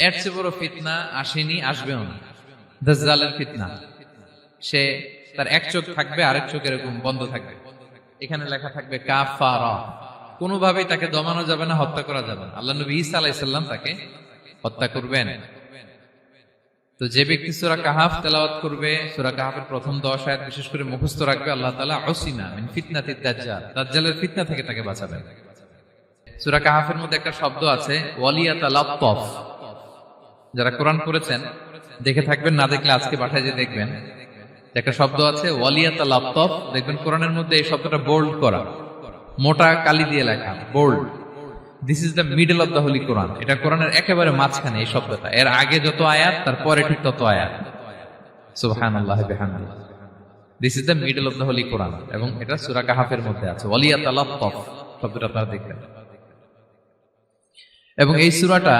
এর চেয়ে বড় ফিতনা আসেনি, আসবেও না। দাজ্জালের ফিতনা। সে তার এক চোখ থাকবে, আরেক চোখ এরকম বন্ধ থাকবে। এখানে লেখা থাকবে, কাফারা। কোনোভাবেই তাকে দমানো যাবে না, হত্যা করা যাবে না। আল্লাহ নবী ঈসা আলাইসাল্লাম তাকে হত্যা করবেন। তো যে ব্যক্তি সুরা কাহাফ তেলাওয়াত করবে, সুরা কাহাফের প্রথম দশ আয়াত বিশেষ করে মুখস্থ রাখবে, আল্লাহ তাআলা অসিনা মিন ফিতনাতিদ দাজ্জাল। দাজ্জালের ফিতনা থেকে তাকে বাঁচাবেন। সুরা কাহাফের মধ্যে একটা শব্দ আছে ওয়ালিয়াতা লাত্তফ যারা কোরআন করেছেন দেখে থাকবেন, না দেখলে আজকে বাসায় যে দেখবেন। একটা শব্দ আছে, ওয়ালিয়াতা লাত্তফ দেখবেন কোরআনের মধ্যে এই শব্দটা বোল্ড করা। মোটা কালি দিয়ে লেখা bold this is the middle of the holy Quran এটা কোরআনের একেবারে মাঝখানে এই শব্দটা। এর আগে যত আয়াত তার পরে ঠিক তত আয়াত। সুবহানাল্লাহ বিহামদি this is the middle of the holy Quran এবং এটা সূরা কাহাফের মধ্যে আছে। ওয়ালিয়াত লাত্তফ শব্দটা আপনারা দেখবেন। এবং এই সূরাটা